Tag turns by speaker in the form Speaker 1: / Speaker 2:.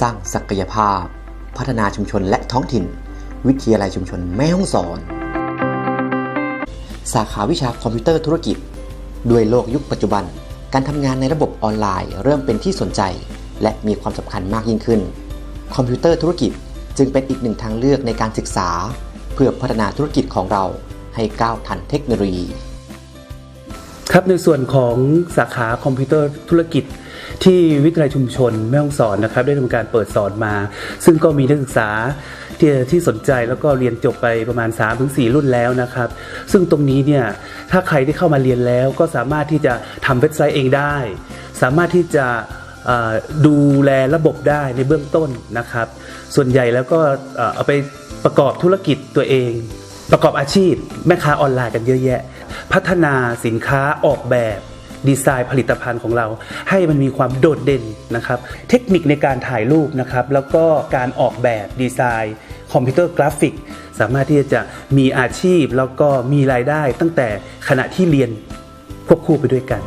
Speaker 1: สร้างศักยภาพ พัฒนาชุมชนและท้องถิ่น วิทยาลัยชุมชนแม่ฮ่องสอน สาขาวิชาคอมพิวเตอร์ธุรกิจ ด้วยโลกยุคปัจจุบัน การทำงานในระบบออนไลน์ เริ่มเป็นที่สนใจ และมีความสำคัญมากยิ่งขึ้น คอมพิวเตอร์ธุรกิจจึงเป็นอีกหนึ่งทางเลือกในการศึกษา เพื่อพัฒนาธุรกิจของเราให้ก้าวทันเทคโนโลยี
Speaker 2: ครับในส่วนของสาขาคอมพิวเตอร์ธุรกิจที่วิทยาลัยชุมชนแม่ฮ่องสอนนะครับ ได้ทำการเปิดสอนมา ซึ่งก็มีนักศึกษาที่ที่สนใจแล้วก็เรียนจบไปประมาณ 3-4 รุ่นแล้วนะครับ ซึ่งตรงนี้เนี่ยถ้าใครที่เข้ามาเรียนแล้วก็สามารถที่จะทำเว็บไซต์เองได้ สามารถที่จะดูแลระบบได้ในเบื้องต้นนะครับ ส่วนใหญ่แล้วก็เอ่อเอาไปประกอบธุรกิจตัวเอง ประกอบอาชีพแม่ค้าออนไลน์กันเยอะแยะ พัฒนาสินค้าออกแบบดีไซน์ผลิตภัณฑ์ของเรา ให้มันมีความโดดเด่นนะครับ เทคนิคในการถ่ายรูปนะครับ แล้วก็การออกแบบดีไซน์ คอมพิวเตอร์กราฟิก สามารถที่จะมีอาชีพแล้วก็มีรายได้ตั้งแต่ขณะที่เรียนควบคู่ไปด้วยกัน